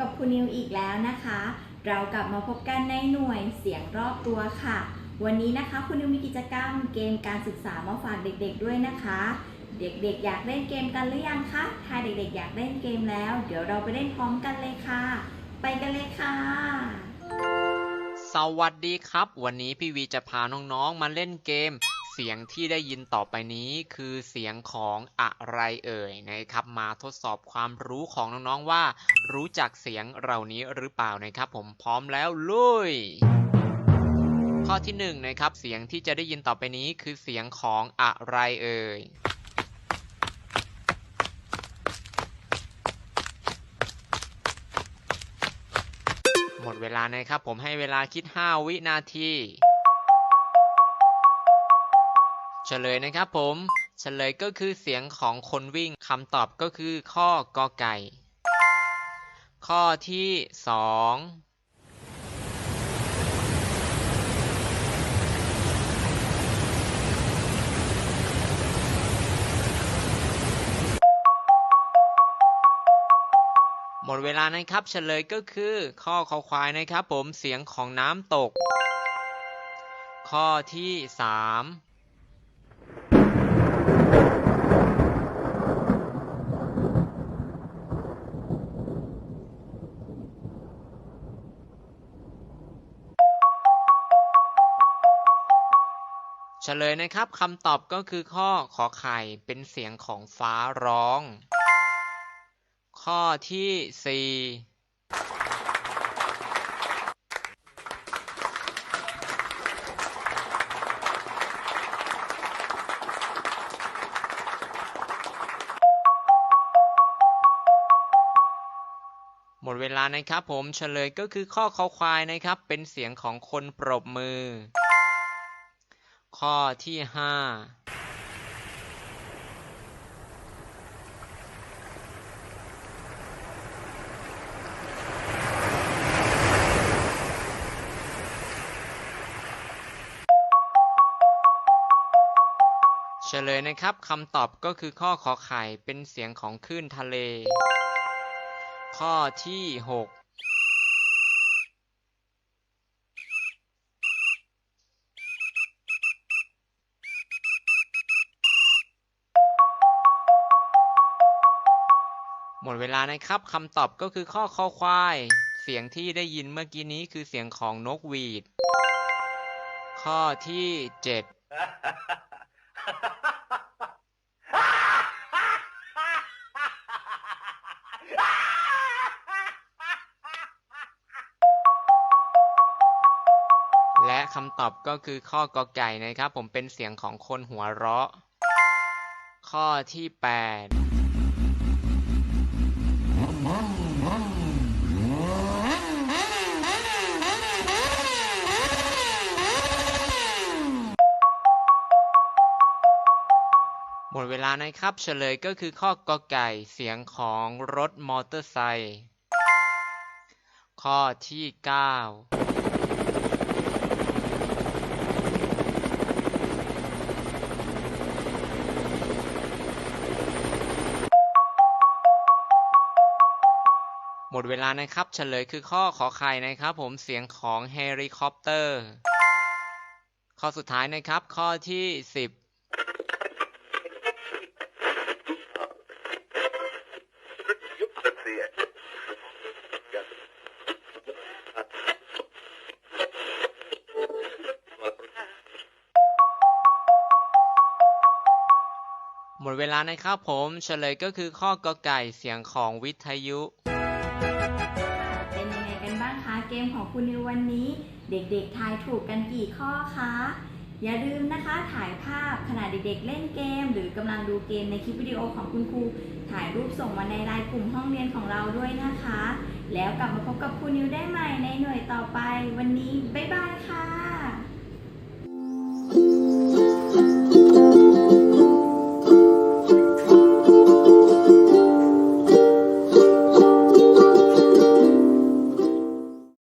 กับคุณนิวอีกแล้วนะคะ เรากลับมาพบกันในหน่วยเสียงรอบตัวค่ะ วันนี้นะคะคุณนิวมีกิจกรรมเกมการศึกษามาฝากเด็กๆด้วยนะคะ เด็กๆ อยากเล่นเกมกันหรือยังคะถ้าเด็กๆ อยากเล่นเกมแล้ว เดี๋ยวเราไปเล่นพร้อมกันเลยค่ะ ไปกันเลยค่ะ สวัสดีครับ วันนี้พี่วีจะพาน้องๆมาเล่นเกม สียงที่ได้ยินต่อไปนี้คือเสียงของอะไรเอ่ยนะครับ มาทดสอบความรู้ของน้องๆว่า รู้จักเสียงเหล่านี้หรือเปล่านะครับ ผมพร้อมแล้วลุยข้อที่หนึ่งนะครับเสียงที่จะได้ยินต่อไปนี้คือเสียงของอะไรเอ่ยหมดเวลานะครับผมให้เวลาคิด 5 วินาที เฉลยนะครับผม เฉลยก็คือเสียงของคนวิ่งคำตอบก็คือข้อกอไก่ ข้อที่2หมดเวลานะครับเฉลยก็คือ ข้อคอควายนะครับ ผมเสียงของน้ำตก ข้อที่ 3 ฉลยนะครับคำตอบก็คือข้อขอไข่เป็นเสียงของฟ้าร้อง ข้อที่ 4หมดเวลานะครับผมเฉลยก็คือข้อคอควายนะครับ เป็นเสียงของคนปรบมือ ข้อที่5เฉลยนะครับคำตอบก็คือข้อขอไข่เป็นเสียงของคลื่นทะเล ข้อที่ 6 มดเวลานะครับคำตอบก็คือข้อคอควาย เสียงที่ได้ยินเมื่อกี้นี้คือเสียงของนกหวีด ข้อที่7และคำตอบก็คือข้อกอไก่นะครับ ผมเป็นเสียงของคนหัวเราะ ข้อที่ 8 หมดเวลานะครับ เฉลยก็คือข้อกอไก่เสียงของรถมอเตอร์ไซค์ข้อที่ 9 หมดเวลานะครับ เฉลยคือข้อขอไข่นะครับ ผมเสียงของเฮลิคอปเตอร์ ข้อสุดท้ายนะครับ ข้อที่ 10หมดเวลานะครับผมเฉลยก็คือข้อกอไก่เสียงของวิทยุ เป็นยังไงกันบ้างคะเกมของคุณในวันนี้ เด็กๆทายถูกกันกี่ข้อคะ อย่าลืมนะคะถ่ายภาพขณะเด็กๆ เล่นเกม หรือกำลังดูเกมในคลิปวิดีโอของคุณครูถ่ายรูปส่งมาในไลน์กลุ่มห้องเรียนของเราด้วยนะคะ แล้วกลับมาพบกับคุณนิวได้ใหม่ในหน่วยต่อไป วันนี้บ๊ายบายค่ะ